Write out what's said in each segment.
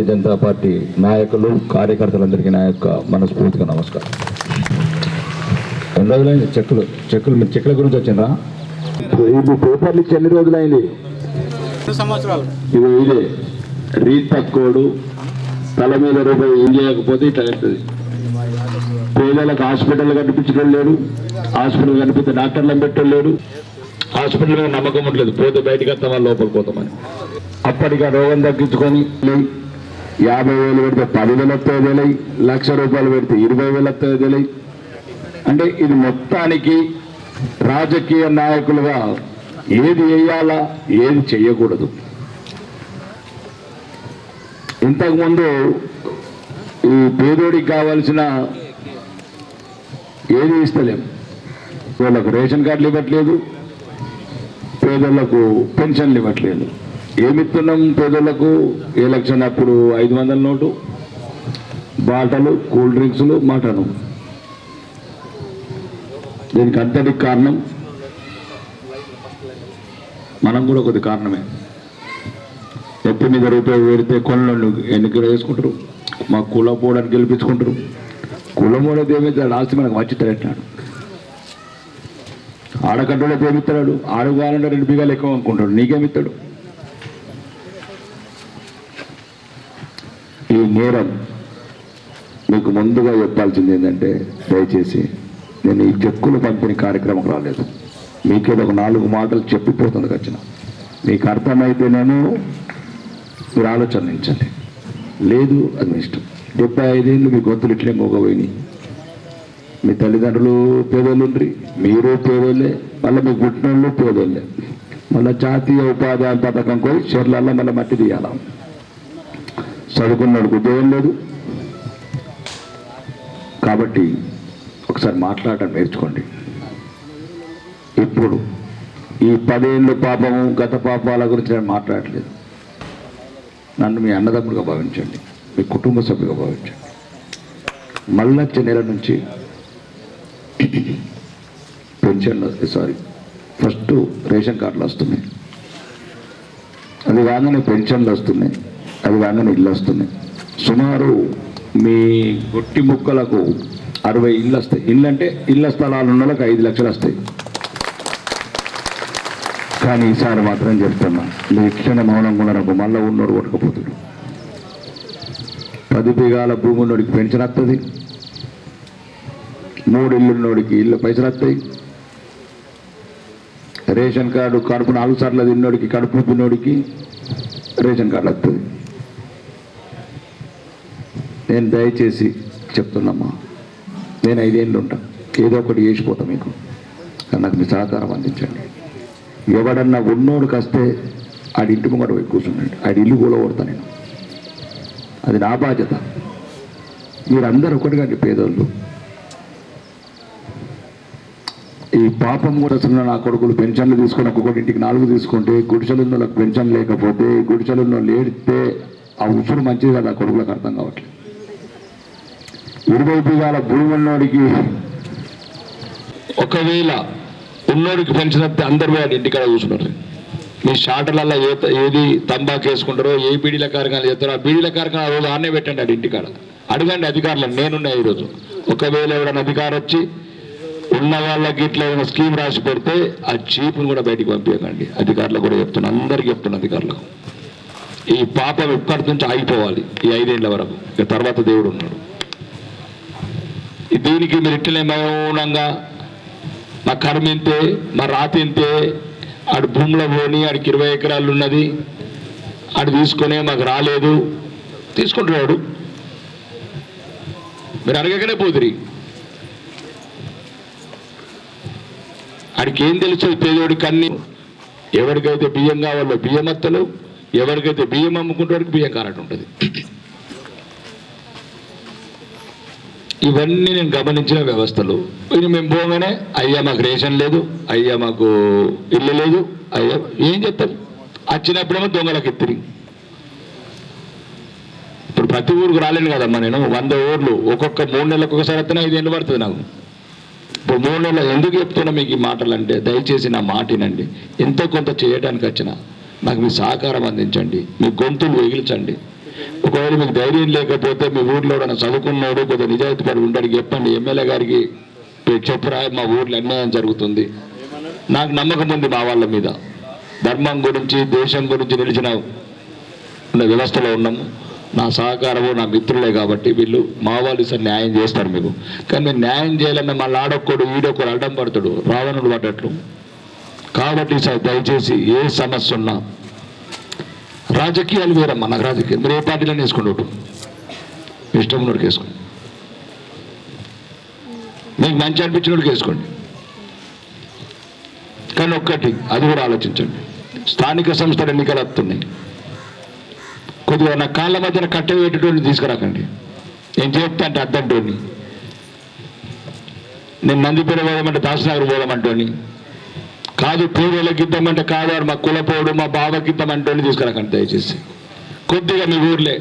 Bharatiya Janata party నాయకులు కార్యకర్తలందరికీ నా యొక్క మనస్ఫూర్తిగా నమస్కారం. ఎన్ని రోజులైంది? చెక్కులు చెక్కులు మీరు చెక్కుల గురించి వచ్చిందా? ఇది పేపర్లు ఇచ్చి ఎన్ని రోజులైంది? రెండు సంవత్సరాలు. ఇది ఇదే రీత్ తక్కువడు తల మీద రూపాయి ఏం చేయకపోతే ఇట్లా అవుతుంది పేదలకు హాస్పిటల్ కనిపించడం లేడు హాస్పిటల్ కనిపిస్తే డాక్టర్లను పెట్టడం లేడు. హాస్పిటల్ మీద నమ్మకం ఉండలేదు పోతే బయటికి వస్తాం వాళ్ళు లోపలికి పోతామని అప్పటికి ఆ రోగం తగ్గించుకొని యాభై వేలు పెడితే పది వేలు వస్తాయి తెలియ లక్ష రూపాయలు పెడితే ఇరవై వేలు వస్తాయి తెలియ అంటే ఇది మొత్తానికి రాజకీయ నాయకులుగా ఏది వేయాలా ఏది చేయకూడదు. ఇంతకుముందు ఈ పేదోడికి కావాల్సిన ఏది ఇస్తలేం. వాళ్ళకు రేషన్ కార్డులు ఇవ్వట్లేదు. పేదలకు పెన్షన్లు ఇవ్వట్లేదు. ఏమిస్తున్నాం పేదలకు ఎలక్షన్ అప్పుడు ఐదు వందల నోటు. బాటలు కూల్ డ్రింక్స్లు మటను. దీనికి అంతటికి కారణం? మనం కూడా కొద్ది కారణమే. ఎత్తి మీద రూపాయి పెడితే కొనలు ఎన్నికలు వేసుకుంటారు. మా కుల పోవడానికి గెలిపించుకుంటారు. కులం పోవడానికి ఏమైతే ఆస్తి మనకు వచ్చిస్తాడు ఆడకడ్డలో ఏమిస్తాడు ఆడు కావాలంటే రెండు బిగాలు ఎక్కువ అనుకుంటాడు. నీకేమిస్తాడు ఈ నేరం. మీకు ముందుగా చెప్పాల్సింది ఏంటంటే దయచేసి నేను ఈ చెక్కులు పంపిణీ కార్యక్రమం రాలేదు. మీకేదో ఒక నాలుగు మాటలు చెప్పిపోతుంది వచ్చిన మీకు అర్థమైతేనేమో మీరు ఆలోచనించండి. లేదు అది మీ ఇష్టం. డెబ్బై ఐదేళ్ళు మీ గొంతులు ఇట్లే మోగపోయినాయి మీ తల్లిదండ్రులు పేదోళ్ళు ఉండ్రి మీరు పేదోళ్ళే మళ్ళీ మీ గుట్టినోళ్ళు పేదోళ్ళే. మళ్ళీ జాతీయ ఉపాధి పథకం కోరి చెర్లలో మళ్ళీ మట్టి తీయాలా? చదువుకున్నాడు ఉద్యోగం లేదు. కాబట్టి ఒకసారి మాట్లాడటం నేర్చుకోండి. ఇప్పుడు ఈ పదేళ్ళు పాపము గత పాపాల గురించి నేను మాట్లాడట్లేదు నన్ను మీ అన్నదమ్ముడిగా భావించండి మీ కుటుంబ సభ్యుగా భావించండి. మళ్ళొచ్చే నెల నుంచి పెన్షన్లు సారీ ఫస్ట్ రేషన్ కార్డులు వస్తున్నాయి. అది కాగానే పెన్షన్లు వస్తున్నాయి. అది కాగానే ఇల్లు వస్తున్నాయి సుమారు మీ గొట్టి ముక్కలకు అరవై ఇళ్ళు వస్తాయి ఇల్లు అంటే ఇళ్ళ స్థలాలు ఉన్న వాళ్ళకి ఐదు లక్షలు వస్తాయి కానీ ఈసారి మాత్రం చెప్తున్నా మీ క్షణ మౌనం ఉండరకు మళ్ళీ ఉన్నోడు కొట్టకపోతాడు. పది బిగాల భూమి ఉన్నోడికి పెన్షన్ వస్తుంది మూడు ఇల్లు ఉన్నోడికి ఇల్లు పైసలు వస్తాయి రేషన్ కార్డు కడుపు నాలుగు సార్లు తిన్నోడికి కడుపు తిన్నోడికి రేషన్ కార్డు వస్తుంది నేను దయచేసి చెప్తున్నమ్మా నేను ఐదేళ్ళు ఉంటా. ఏదో ఒకటి చేసిపోతా మీకు. నాకు మీ సహకారం అందించండి. ఎవడన్నా ఉన్నోడు వస్తే ఆడి ఇంటి ముంగట పోయి కూర్చున్నాడు. ఆడి ఇల్లు కూడా కొడతా నేను. అది నా బాధ్యత. మీరందరూ ఒకటిగా పేదోళ్ళు. ఈ పాపం కూడా చిన్న నా కొడుకులు పెన్షన్లు తీసుకొని ఒక్కొక్కటి ఇంటికి నాలుగు తీసుకుంటే గుడిసెలున్న వాళ్ళకి పెన్షన్ లేకపోతే గుడిసెలున్న వాళ్ళు ఏడితే ఆ ఉసురు మంచిది కదా ఆ కొడుకులకు అర్థం కావట్లేదు. ఇరవై గల భూమి ఉన్నోడికి ఒకవేళ ఉన్నోడికి పెన్షన్ అందరు పోయి ఇంటికాడ కూర్చున్నారు. మీ షాటర్లలో ఏ ఏది తంబాకు వేసుకుంటారో ఏ బీడీల కార్యక్రమాలు చేస్తారో ఆ బీడీల కార్యక్రమాలు రోజు ఆనే పెట్టండి అది ఇంటికాడ. అడగండి అధికారులను నేనున్నా ఈరోజు ఒకవేళ ఎవరైనా అధికారం వచ్చి ఉన్న వాళ్ళకి ఇట్లా ఏమైనా స్కీమ్ రాసి పెడితే ఆ చీపును కూడా బయటికి పంపించకండి. అధికారులకు కూడా చెప్తున్నా అందరికీ చెప్తున్నా అధికారులకు. ఈ పాప విప్పటి నుంచి ఆగిపోవాలి ఈ ఐదేళ్ళ వరకు. ఇక తర్వాత దేవుడు ఉన్నాడు. దీనికి మీరు ఇట్లనే మౌనంగా మా కర్మ ఇంతే మా రాతి ఇంతే ఆడు భూమిలో పోని ఆడికి ఇరవై ఎకరాలు ఉన్నది ఆడు తీసుకునే మాకు రాలేదు. తీసుకుంటున్నాడు మీరు అడగకనే పోతురి ఆడికి ఏం తెలుసు పేదోడికి అన్ని ఎవరికైతే బియ్యం కావాలో బియ్యం అత్తలు ఎవరికైతే బియ్యం అమ్ముకుంటాడికి బియ్యం కానట్టు ఉంటుంది. ఇవన్నీ నేను గమనించిన వ్యవస్థలు. ఇది మేము పోగానే అయ్యా మాకు రేషన్ లేదు అయ్యా మాకు ఇల్లు లేదు అయ్యా ఏం చెప్తాం? వచ్చినప్పుడేమో దొంగలకు ఎత్తిరి ఇప్పుడు ప్రతి ఊరికి రాలేను కదమ్మా నేను వంద ఊర్లు. ఒక్కొక్క మూడు నెలలకు ఒకసారి వస్తున్నా ఇది ఎన్ని పడుతుంది నాకు. ఇప్పుడు మూడు నెలలు ఎందుకు చెప్తున్నా మీకు ఈ మాటలు అంటే దయచేసి నా మాటినండి ఎంతో కొంత చేయడానికి వచ్చిన నాకు మీ సహకారం అందించండి. మీ గొంతులు వెగిల్చండి. ఒకవేళ మీకు ధైర్యం లేకపోతే మీ ఊర్లో ఎవరైనా చదువుకున్నాడు కొద్దిగా నిజాయితీ పడి ఉండడానికి చెప్పండి. ఎమ్మెల్యే గారికి చెప్పురా మా ఊర్లో అన్యాయం జరుగుతుంది. నాకు నమ్మకం ఉంది మా వాళ్ళ మీద. ధర్మం గురించి దేశం గురించి నిలిచిన ఉన్న వ్యవస్థలో ఉన్నాము. నా సహకారము నా మిత్రులే కాబట్టి వీళ్ళు మా వాళ్ళు సార్ న్యాయం చేస్తారు మీకు. కానీ మీరు న్యాయం చేయాలన్న మళ్ళీ ఆడొక్కడు ఈడొక్కడు అడ్డం పడతాడు. రావణుడు పడ్డట్లు. కాబట్టి సార్ దయచేసి ఏ సమస్య ఉన్నా రాజకీయాలు వేరమ్మా నాకు రాజకీయాలు మీరు ఏ పార్టీలో వేసుకోండి ఒకటి ఇష్టం ఉన్నోడికి వేసుకోండి. మీకు మంచి అనిపించినోడికి వేసుకోండి. కానీ ఒక్కటి అది కూడా ఆలోచించండి. స్థానిక సంస్థల ఎన్నికలు వస్తున్నాయి. కొద్దిగా నా కాళ్ళ మధ్యన కట్టె తీసుకురాకండి. నేను చెప్తా అంటే అద్దంటోని నేను నందిపేట పోదామంటే దాసనగర్ పోదామంటోని కాదు పేదలకు ఇద్దామంటే కాదు వాడు మా కులపోడు మా బావకి ఇద్దామంటోని తీసుకురాకండి దయచేసి. కొద్దిగా మీ ఊర్లే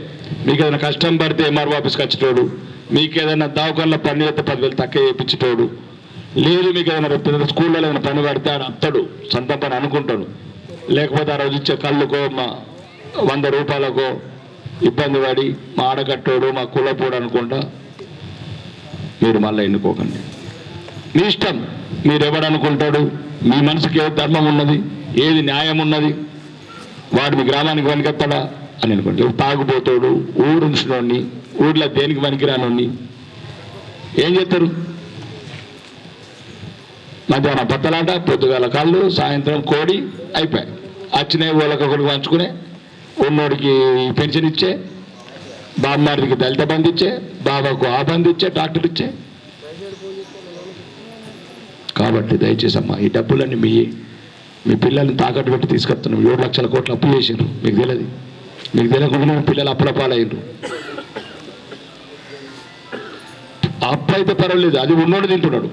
మీకు ఏదైనా కష్టం పడితే ఎంఆర్ఓ ఆఫీస్కి వచ్చేటోడు మీకు ఏదైనా దావకాల్లో పని చేస్తే పదివేలు తక్కువ చేయించేటోడు లేదు మీకు ఏదైనా స్కూల్లో ఏదైనా పని పడితే ఆడు అత్తడు సొంత పని అనుకుంటాడు. లేకపోతే ఆ రోజు ఇచ్చే కళ్ళుకో మా వంద రూపాయలకో ఇబ్బంది పడి మా ఆడకట్టోడు మా కులపోడు అనుకుంటా మీరు మళ్ళీ ఎన్నుకోకండి. మీ ఇష్టం. మీరు ఎవడు మీ మనసుకి ఏ ధర్మం ఉన్నది? ఏది న్యాయం ఉన్నది? వాడు మీ గ్రామానికి పనికెత్తాడా అని అనుకోండి ఎవడు తాగుపోతాడు ఊరుంచినోడిని ఊర్లో దేనికి పనికిరానోడిని ఏం చేస్తారు? మధ్యాహ్నం పత్తలాట పొద్దుగాల కాళ్ళు సాయంత్రం కోడి అయిపోయాయి. వచ్చినాయి వాళ్ళకి ఒకరికి పంచుకునే ఉన్నోడికి పెన్షన్ ఇచ్చే బామ్మారికి దళిత బంధు ఇచ్చే బాబాకు ఆ బంధు ఇచ్చే డాక్టర్ ఇచ్చే కాబట్టి దయచేసి అమ్మా ఈ డబ్బులన్నీ మీ మీ పిల్లల్ని తాకట్టు పెట్టి తీసుకొస్తున్నాం. ఏడు లక్షల కోట్లు అప్పు చేసిండ్రు. మీకు తెలియదు. మీకు తెలియకుండా మీ పిల్లలు అప్పుల అప్పు అయితే పర్వాలేదు. అది ఉన్నోడు తింటున్నాడు.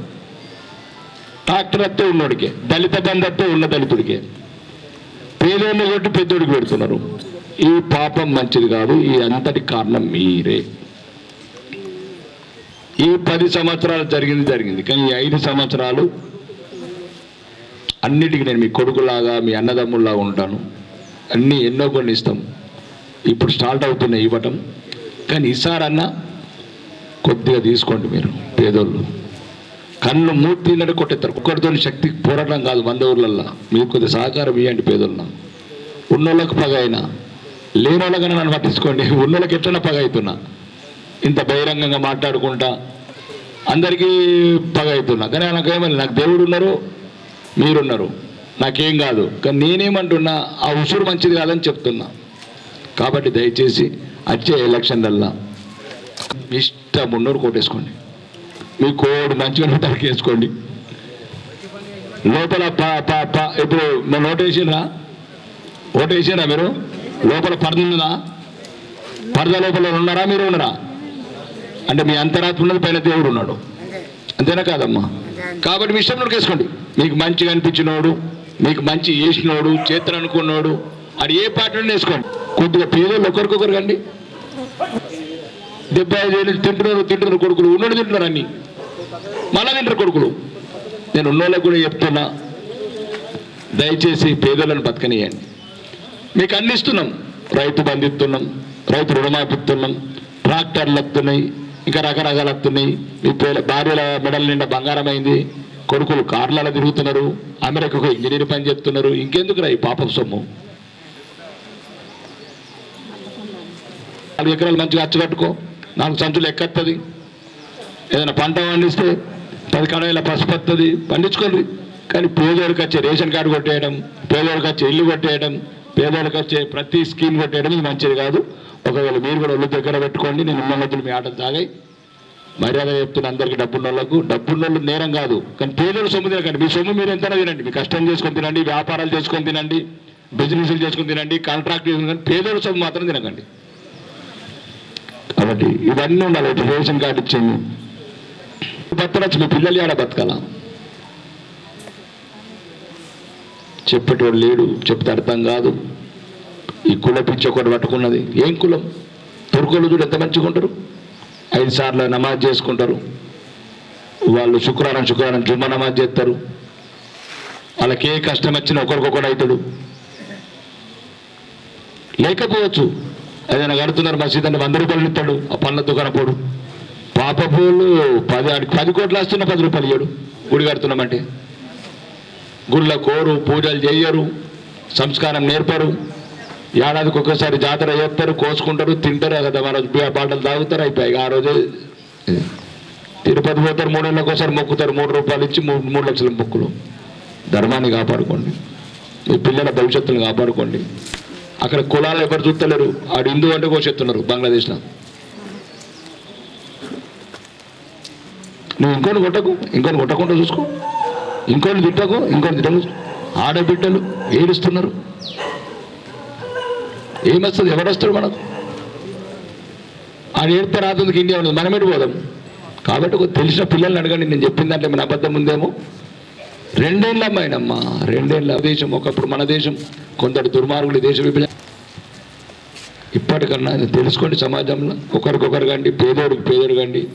ట్రాక్టర్ అత్తే ఉన్నోడికే. దళిత బంధత్తే ఉన్న దళితుడికే. పేదోళ్ళు కొట్టి పెద్దోడికి పెడుతున్నారు. ఈ పాపం మంచిది కాదు. ఈ అంతటి కారణం మీరే. ఈ పది సంవత్సరాలు జరిగింది జరిగింది. కానీ ఈ ఐదు సంవత్సరాలు అన్నిటికీ నేను మీ కొడుకులాగా మీ అన్నదమ్ముల్లాగా ఉంటాను. అన్నీ ఎన్నో కొన్ని ఇస్తాం. ఇప్పుడు స్టార్ట్ అవుతున్నాయి ఇవ్వటం కానీ ఈసారన్నా కొద్దిగా తీసుకోండి మీరు పేదోళ్ళు. కళ్ళు మూర్తిన్నట్టు కొట్టేస్తారు. ఒక్కరితో శక్తి పోరాటం కాదు వంద ఊర్లల్లో. మీకు కొద్ది సహకారం ఇవ్వండి పేదోళ్ళ. ఉన్నోళ్ళకి పగ అయినా లేనోళ్ళకైనా నన్ను పట్టించుకోండి. ఉన్నోళ్ళకి ఎట్లన్నా పగ అవుతున్నా. ఇంత బహిరంగంగా మాట్లాడుకుంటా. అందరికీ పగ అవుతున్నా కానీ నాకేమని నాకు దేవుడు ఉన్నారు మీరున్నారు. నాకేం కాదు. కానీ నేనేమంటున్నా ఆ ఉసురు మంచిది కాదని చెప్తున్నా. కాబట్టి దయచేసి వచ్చే ఎలక్షన్లల్లా మీ ఇష్టం ఉన్నోరు కోటేసుకోండి మీ కోడ్ మంచిగా ఉంటానికి వేసుకోండి. లోపల ప ప ప ఇప్పుడు మేము ఓటు వేసిండ్రా మీరు? లోపల పరద ఉన్నదా పరద లోపల ఉన్నారా? మీరు ఉన్నారా? అంటే మీ అంతరాత్మ ఉన్నది పైన దేవుడు ఉన్నాడు. అంతేనా కాదమ్మా? కాబట్టి మీ ఇష్టం వేసుకోండి. మీకు మంచిగా అనిపించినోడు మీకు మంచి చేసినోడు చేతులు అనుకున్నోడు అది ఏ నుండి వేసుకోండి. కొద్దిగా పేదోళ్ళు ఒకరికొకరు కండి. డెబ్బై ఐదు ఏళ్ళు తింటున్నారు తింటున్నారు కొడుకులు. ఉన్నోడు తింటున్నారు అన్ని. మళ్ళా తింటారు కొడుకులు. నేను ఉన్నోళ్ళకు కూడా చెప్తున్నా దయచేసి పేదలను బతకనియండి మీకు అన్ని ఇస్తున్నాం. రైతు బంధు ఇస్తున్నాం రైతు రుణమాఫీ ఇస్తున్నాం ట్రాక్టర్లు వస్తున్నాయి ఇంకా రకరకాలు వస్తున్నాయి భార్యల మెడల నిండా బంగారం అయింది కొడుకులు కార్లలో తిరుగుతున్నారు. అమెరికాకు ఇంజనీర్ పని చెప్తున్నారు ఇంకెందుకు రా ఈ పాపం సొమ్ము? నాలుగు ఎకరాలు మంచిగా అచ్చగట్టుకో నాలుగు సంచులు ఎక్కత్తది ఏదైనా పంట పండిస్తే పది కడవేల పసుపు వస్తుంది పండించుకోండి. కానీ పేదోడికి వచ్చే రేషన్ కార్డు కొట్టేయడం పేదోడికి వచ్చే ఇల్లు కొట్టేయడం పేదోడికి వచ్చే ప్రతి స్కీమ్ కొట్టేయడం ఇది మంచిది కాదు. ఒకవేళ మీరు కూడా ఒళ్ళు దగ్గర పెట్టుకోండి నేను ఉన్నతులు మీ ఆటలు తాగాయి. మర్యాద చెప్తున్న అందరికీ డబ్బున్న వాళ్ళకు డబ్బున్న వాళ్ళు నేరం కాదు కానీ పేదలు సొమ్ము తినకండి. మీ సొమ్ము మీరు ఎంతైనా తినండి. మీ కష్టం చేసుకొని తినండి వ్యాపారాలు చేసుకొని తినండి బిజినెస్లు చేసుకొని తినండి కాంట్రాక్ట్ చేసుకుని పేదల సొమ్ము మాత్రం తినకండి. కాబట్టి ఇవన్నీ ఉండాలి. ఇటు రేషన్ కార్డు ఇచ్చింది బతకచ్చు మీ పిల్లలు ఆడ బతకాల? చెప్పేటోడు లేడు చెప్తే అర్థం కాదు. ఈ కుల పిచ్చి ఒకటి పట్టుకున్నది. ఏం కులం? తుర్కులు చూడు ఎంత మంచిగా ఉంటారు. ఐదు సార్లు నమాజ్ చేసుకుంటారు. వాళ్ళు శుక్రవారం శుక్రవారం జుమ్మ నమాజ్ చేస్తారు. వాళ్ళకి ఏ కష్టం వచ్చినా ఒకరికొకడు అవుతాడు. లేకపోవచ్చు. ఏదైనా కడుతున్నారు మసీద్ అంటే వంద రూపాయలు ఇస్తాడు. ఆ పళ్ళ దుకాణం పోడు. పాప పూలు పది పది కోట్లు వస్తున్నా పది రూపాయలు ఇయ్యడు. గుడి కడుతున్నామంటే. గుళ్ళ కోరు పూజలు చేయరు. సంస్కారం నేర్పరు. ఏడాదికి ఒక్కసారి జాతర చేస్తారు కోసుకుంటారు తింటారు కదా మన బాటలు తాగుతారు అయిపోయాయి ఆ రోజే తిరుపతి పోతారు మూడు నెలలకు ఒకసారి మొక్కుతారు మూడు రూపాయలు ఇచ్చి మూడు మూడు లక్షల మొక్కులు. ధర్మాన్ని కాపాడుకోండి. మీ పిల్లల భవిష్యత్తును కాపాడుకోండి. అక్కడ కులాలు ఎవరు చూస్తలేరు ఆడు హిందూ అంటే కోసేస్తున్నారు బంగ్లాదేశ్లో. నువ్వు ఇంకోటి కొట్టకు ఇంకోటి కొట్టకుండా చూసుకో. ఇంకోటి తిట్టకు ఇంకోటి తిట్టకు. ఆడబిడ్డలు ఏడుస్తున్నారు. ఏమొస్తుంది? ఎవడొస్తాడు మనకు? ఆయన ఏడితే రాతుంది ఇండియా ఉండదు? మనం ఎటు పోదాం? కాబట్టి ఒక తెలిసిన పిల్లల్ని అడగండి నేను చెప్పిన దాంట్లో మన అబద్ధం ఉందేమో? రెండేళ్ళ అమ్మాయినమ్మా రెండేళ్ళ దేశం ఒకప్పుడు మన దేశం కొందరు దుర్మార్గులు దేశ విభజన. ఇప్పటికన్నా తెలుసుకోండి సమాజంలో. ఒకరికొకరు కండి పేదోడికి పేదోడు కండి.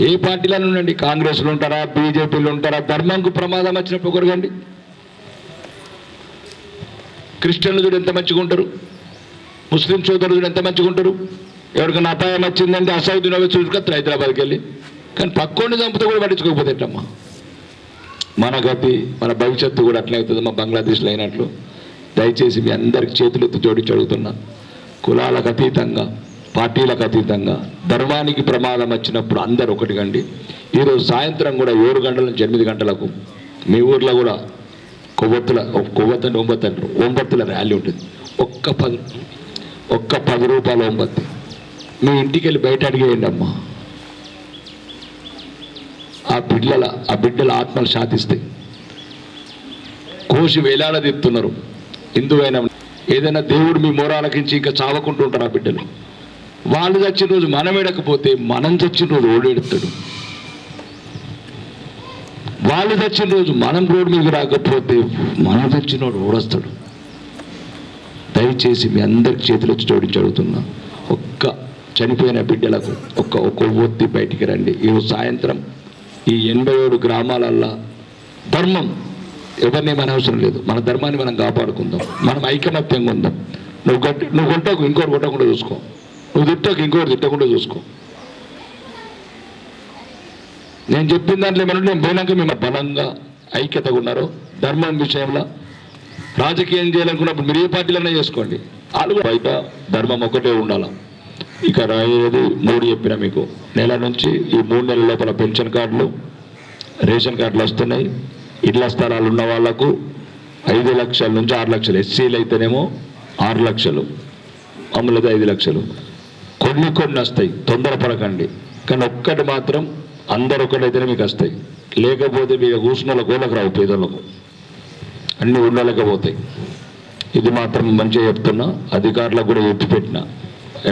ఏ పార్టీలో ఉండండి. కాంగ్రెస్లో ఉంటారా బీజేపీలు ఉంటారా ధర్మంకు ప్రమాదం వచ్చినప్పుడు ఒకరు కండి. క్రిస్టియన్లు చూడు ఎంత మంచిగా ఉంటారు. ముస్లిం సోదరుడు ఎంత మంచిగా ఉంటారు? ఎవరికైనా అపాయం వచ్చిందంటే అసౌదీన్ వచ్చి చూసుకొస్తారు హైదరాబాద్కి వెళ్ళి. కానీ పక్కోండి చంపితే కూడా పట్టించుకోకపోతే ఎట్లమ్మా? మన గతి మన భవిష్యత్తు కూడా అట్లే అవుతుంది మా బంగ్లాదేశ్లో అయినట్లు. దయచేసి మీ అందరికి చేతులెత్తి జోడించి అడుగుతున్నా. కులాలకు అతీతంగా పార్టీలకు అతీతంగా ధర్మానికి ప్రమాదం వచ్చినప్పుడు అందరు ఒకటి కండి. ఈరోజు సాయంత్రం కూడా ఏడు గంటల నుంచి ఎనిమిది గంటలకు మీ ఊర్లో కూడా కొవ్వొత్తుల కొవ్వొత్తు అంటే అంటారు ఒంబత్తుల ర్యాలీ ఉంటుంది. ఒక్క పది ఒక్క పది రూపాయల ఒంబత్తి మీ ఇంటికి వెళ్ళి బయట అడిగేయండి అమ్మా. ఆ బిడ్డల ఆ బిడ్డల ఆత్మలు శాతిస్తాయి కోసి వేలాడదీస్తున్నారు హిందువైన ఏదైనా దేవుడు మీ మోరాలకించి ఇంకా చావకుంటూ ఉంటారు ఆ బిడ్డలు. వాళ్ళు చచ్చిన రోజు మనం ఎడకపోతే మనం చచ్చిన రోజు ఓడేడుతాడు వాళ్ళు చచ్చిన రోజు మనం రోడ్డు మీద రాకపోతే మనం చచ్చినోడు ఓడొస్తాడు. దయచేసి మీ అందరికి చేతులు వచ్చి జోడించి అడుగుతున్నా. ఒక్క చనిపోయిన బిడ్డలకు ఒక్క ఒక్క ఒత్తి బయటికి రండి. ఈరోజు సాయంత్రం ఈ ఎనభై ఏడు గ్రామాలల్లో ధర్మం ఎవరిని మన అవసరం లేదు. మన ధర్మాన్ని మనం కాపాడుకుందాం. మనం ఐకమత్యంగా ఉందాం. నువ్వు గట్టి నువ్వు కొట్టకు ఇంకోటి కొట్టకుండా చూసుకో. నువ్వు తిట్టకు ఇంకోటి తిట్టకుండా చూసుకో. నేను చెప్పిన దాంట్లో ఏమన్నా నేను పోయినాక మేము బలంగా ఐక్యతగా ఉన్నారు ధర్మం విషయంలో రాజకీయం చేయాలనుకున్నప్పుడు మీరు ఏ పార్టీలన్నా చేసుకోండి. వాళ్ళు కూడా బయట ధర్మం ఒకటే ఉండాలి? ఇక రాయేది మూడు చెప్పిన మీకు. నెల నుంచి ఈ మూడు నెలల లోపల పెన్షన్ కార్డులు రేషన్ కార్డులు వస్తున్నాయి. ఇళ్ళ స్థలాలు ఉన్న వాళ్ళకు ఐదు లక్షల నుంచి ఆరు లక్షలు ఎస్సీలు అయితేనేమో ఆరు లక్షలు మామూలుగా ఐదు లక్షలు. కొన్ని కొన్ని వస్తాయి తొందరపడకండి. కానీ ఒక్కటి మాత్రం అందరు ఒక్కటైతేనే మీకు వస్తాయి. లేకపోతే మీకు కూర్చున్న గోలకు రావు పేదలకు అన్ని ఉండలేకపోతాయి ఇది మాత్రం మంచిగా చెప్తున్నా అధికారులకు కూడా ఎత్తి పెట్టిన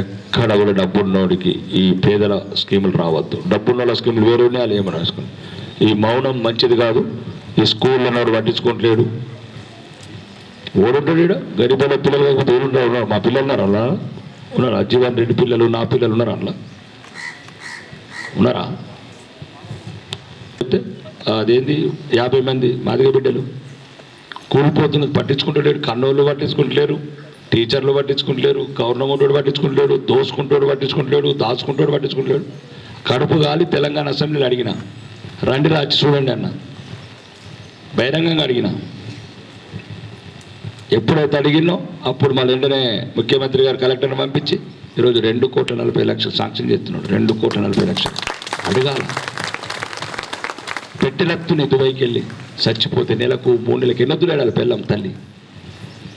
ఎక్కడ కూడా డబ్బున్నోడికి ఈ పేదల స్కీములు రావద్దు. డబ్బున్నోళ్ళ స్కీములు వేరే ఉన్నాయి వాళ్ళు ఏమని ఈ మౌనం మంచిది కాదు ఈ స్కూల్లో నోడు పట్టించుకోవట్లేడు ఓడుంటాడు ఈడ గరీబుల పిల్లలు కాకపోతే ఓడుంటాడు ఉన్నారు. మా పిల్లలు ఉన్నారు అలా? ఉన్నారు? అజ్జీవన్ రెడ్డి పిల్లలు నా పిల్లలు ఉన్నారు అట్లా ఉన్నారా? అదేంది? యాభై మంది మాదిగ బిడ్డలు. కూలిపోతున్నది పట్టించుకుంటలేడు కన్నోళ్ళు పట్టించుకుంటలేరు టీచర్లు పట్టించుకుంటలేరు గవర్నమెంట్ పట్టించుకుంటలేడు దోసుకుంటోడు పట్టించుకుంటలేడు దాచుకుంటోడు పట్టించుకుంటలేడు కడుపు గాలి తెలంగాణ అసెంబ్లీలో అడిగిన. రండి రాచి చూడండి అన్న. బహిరంగంగా అడిగిన. ఎప్పుడైతే అడిగినో అప్పుడు మళ్ళీ వెంటనే ముఖ్యమంత్రి గారు కలెక్టర్ని పంపించి ఈరోజు రెండు కోట్ల నలభై లక్షలు శాంక్షన్ చేస్తున్నాడు. రెండు కోట్ల నలభై లక్షలు. అడగాలి. పెట్టెలెత్తుని దుబాయ్కి వెళ్ళి చచ్చిపోతే నెలకు మూడు నెలలకు ఎన్నొద్దు ఏడాలి పెళ్ళం తల్లి.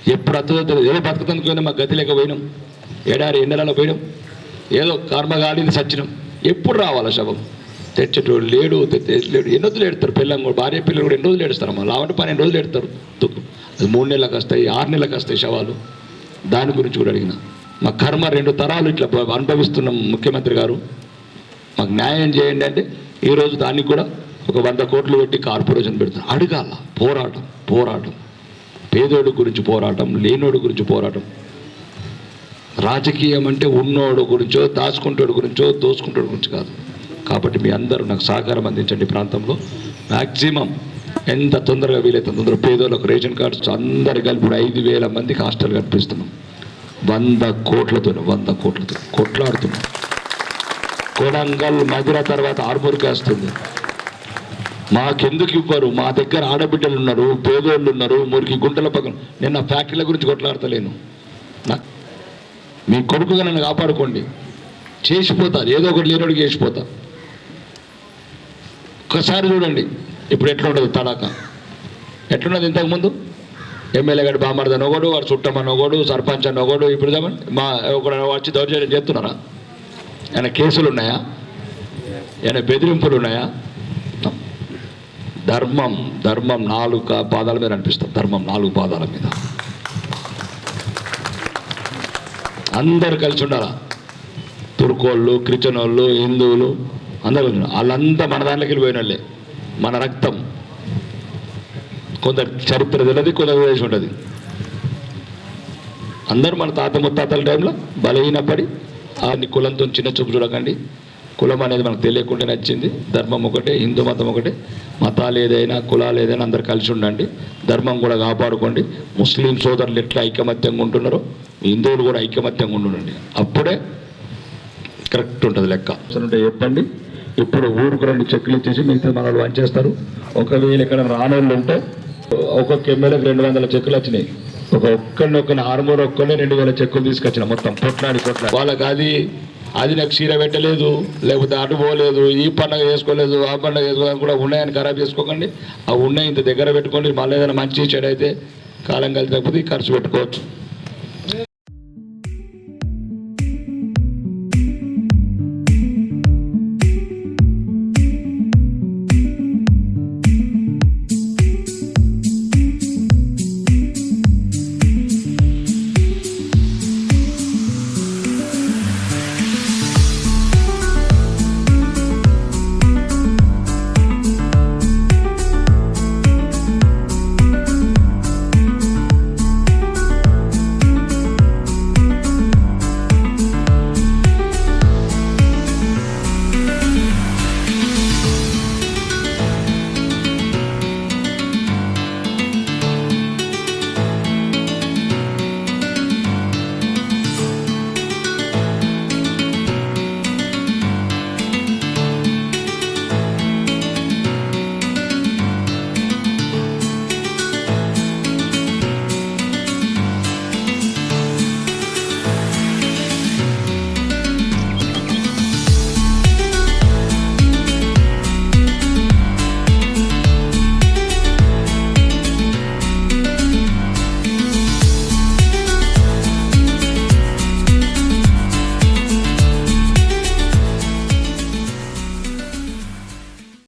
ఎప్పుడు అర్థం ఏదో బతుకుతందుకు పోయినా మా గతి లేక పోయినాం ఏడారి ఎండలలో పోయినాం ఏదో కర్మగాడిని సచ్చినాం ఎప్పుడు రావాలా శవం? తెచ్చేటోడు లేడు లేడు. ఎన్ని రోజులు ఏడుతారు పిల్లలు కూడా? భార్య పిల్లలు కూడా ఎన్ని రోజులు ఏడుస్తారు అమ్మ? లావంటి పన్నెండు రోజులు ఏడుతారు. దుఃఖం. అది మూడు నెలలకు వస్తాయి ఆరు నెలలకు వస్తాయి శవాలు. దాని గురించి కూడా అడిగిన. మా కర్మ రెండు తరాలు ఇట్లా అనుభవిస్తున్నాం ముఖ్యమంత్రి గారు. మాకు న్యాయం చేయండి అంటే ఈరోజు దానికి కూడా ఒక వంద కోట్లు పెట్టి కార్పొరేషన్ పెడతారు. అడగాల. పోరాటం పోరాటం. పేదోడి గురించి పోరాటం లేనోడి గురించి పోరాటం. రాజకీయం అంటే ఉన్నోడు గురించో దాచుకుంటాడు గురించో దోచుకుంటాడు గురించి కాదు. కాబట్టి మీ అందరూ నాకు సహకారం అందించండి ప్రాంతంలో. మ్యాక్సిమం ఎంత తొందరగా వీలైతే తొందరగా. పేదోళ్ళకు రేషన్ కార్డ్స్ అందరు కలిపి ఐదు వేల మందికి హాస్టల్ కనిపిస్తున్నాం వంద కోట్లతో వంద కోట్లతో కొట్లాడుతున్నాం. కొడంగల్ మధుర తర్వాత ఆర్మూర్కి వస్తుంది మాకెందుకు ఇవ్వరు? మా దగ్గర ఆడబిడ్డలు ఉన్నారు పేదోళ్ళు ఉన్నారు మురికి గుంటల పక్కన నేను నా ఫ్యాక్టరీల గురించి కొట్లాడతలేను. మీ కొడుకుగా నన్ను కాపాడుకోండి. చేసిపోతారు. ఏదో ఒకటి లేనోడికి చేసిపోతా ఒక్కసారి చూడండి. ఇప్పుడు ఎట్లా ఉండదు తడాక? ఎట్లున్నది ఇంతకుముందు? ఎమ్మెల్యే గారి బామర్దన్ ఒకడు వాడు చుట్టమని ఒకడు సర్పంచ్ అని ఒకడు ఇప్పుడు చెప్పండి మా ఒకడు వచ్చి దౌర్జన్యం చేస్తున్నారా? ఆయన కేసులు ఉన్నాయా ఆయన బెదిరింపులు ఉన్నాయా ధర్మం ధర్మం నాలుగు పాదాల మీద అనిపిస్తుంది. ధర్మం నాలుగు పాదాల మీద. అందరు కలిసి ఉండాలా? తుర్కోళ్ళు క్రిస్టియన్ వాళ్ళు హిందువులు అందరూ కలిసి వాళ్ళంతా మన దాంట్లోకి వెళ్ళిపోయిన వాళ్ళే మన రక్తం. కొంత చరిత్ర తెలియదు కొంత వేసి ఉంటుంది అందరూ మన తాత ముత్తాతల టైంలో బలహీనపడి ఆ కులంతో చిన్న చూపు చూడకండి. కులం అనేది మనకు తెలియకుండా నచ్చింది. ధర్మం ఒకటే హిందూ మతం ఒకటే. మతాలు ఏదైనా కులాలు ఏదైనా అందరు కలిసి ఉండండి. ధర్మం కూడా కాపాడుకోండి. ముస్లిం సోదరులు ఎట్లా ఐకమత్యంగా ఉంటున్నారో హిందువులు కూడా ఐకమత్యంగా ఉండండి. అప్పుడే కరెక్ట్ ఉంటుంది లెక్క. ఉంటే చెప్పండి. ఇప్పుడు ఊరుకు రెండు చెక్కులు ఇచ్చేసి మిగతా మన వాళ్ళు వంచేస్తారు ఒకవేళ ఇక్కడ రానోళ్ళు ఉంటే ఒక్కొక్క ఎమ్మెల్యేకి రెండు వందల చెక్కులు వచ్చినాయి. ఒక ఒక్కడిని ఒక్కని ఆరుమూరు ఒక్కనే రెండు వేల చెక్కులు తీసుకొచ్చిన మొత్తం. పొట్లాడి పొట్ల వాళ్ళకి అది అది నాకు చీర పెట్టలేదు లేకపోతే అటు పోలేదు ఈ పండగ చేసుకోలేదు ఆ పండగ చేసుకోలేదు కూడా ఉన్నాయని ఖరాబ్ చేసుకోకండి. ఆ ఉన్నాయి ఇంత దగ్గర పెట్టుకోండి మళ్ళీ ఏదైనా మంచి చెడు అయితే కాలం కలిసి తగ్గిపోతే ఖర్చు పెట్టుకోవచ్చు.